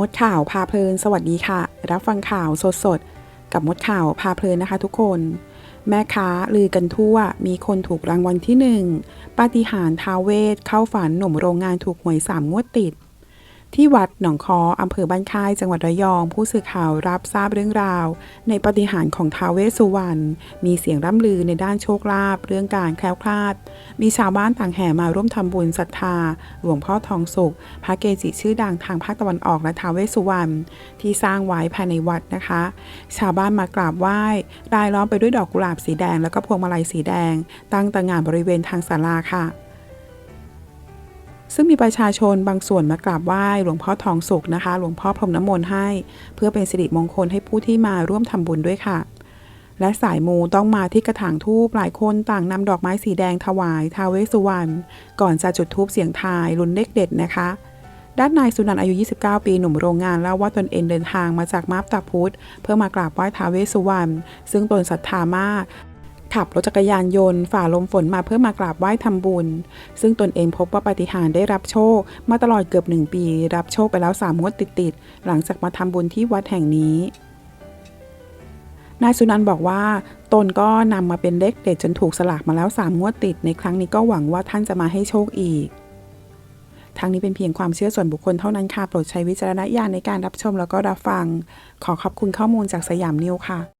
มดข่าวพาเพลิน สวัสดีค่ะ รับฟังข่าวสดสดกับมดข่าวพาเพลินนะคะทุกคน แม่ค้าลือกันทั่ว มีคนถูกรางวัลที่หนึ่งปาฏิหาริย์ท้าเวศเข้าฝันหนุ่มโรงงานถูกหวยสามงวดติด ที่วัดหนองคออำเภอบ้านค่าย จังหวัดระยอง ผู้สื่อข่าวรับทราบเรื่องราว ในปฏิหารของท้าวเวสสุวรรณ มีเสียงร่ำลือในด้านโชคลาภเรื่องการแคล้วคลาด มีชาวบ้านต่างแห่มาร่วมทำบุญศรัทธา หลวงพ่อทองสุข พระเกจิชื่อดังทางภาคตะวันออกและท้าวเวสสุวรรณที่สร้างไว้ภายในวัดนะคะ ชาวบ้านมากราบไหว้รายล้อมไปด้วยดอกกุหลาบสีแดง แล้วก็พวงมาลัยสีแดง ตั้งตระหง่านบริเวณทางศาลาค่ะ ซึ่งมีประชาชนบางส่วนมากราบไหว้หลวงพ่อทองสุขนะคะ หลวงพ่อพรมน้ำมนต์ให้ เพื่อเป็นสิริมงคลให้ผู้ที่มาร่วมทำบุญด้วยค่ะ และสายมูต้องมาที่กระถางทูบหลายคนต่างนำดอกไม้สีแดงถวายท้าเวสสุวรรณก่อนจะจุดทูบเสียงทายลุ้นเลขเด็ดนะคะด้านนายสุนันท์อายุ 29 ปีหนุ่มโรงงานเล่าว่าตนเองเดินทางมาจากมาบตาพุธเพื่อมากราบไหว้ท้าวเวสสุวรรณซึ่งตนศรัทธามาก ขับรถจักรยานยนต์ฝ่าลมฝนมาเพื่อมากราบไหว้ทำบุญ ซึ่งตนเองพบว่าปฏิหารได้รับโชค มาตลอดเกือบหนึ่งปี รับโชคไปแล้วสามงวดติดๆหลังจากมาทำบุญที่วัดแห่งนี้นายสุนันท์บอกว่าตนก็นำมาเป็นเลขเด็ดจนถูกสลากมาแล้วสามงวดติด ในครั้งนี้ก็หวังว่าท่านจะมาให้โชคอีกทางนี้เป็นเพียงความเชื่อส่วนบุคคลเท่านั้นค่ะ โปรดใช้วิจารณญาณในการรับชมแล้วก็รับฟัง ขอขอบคุณข้อมูลจากสยามนิวค่ะ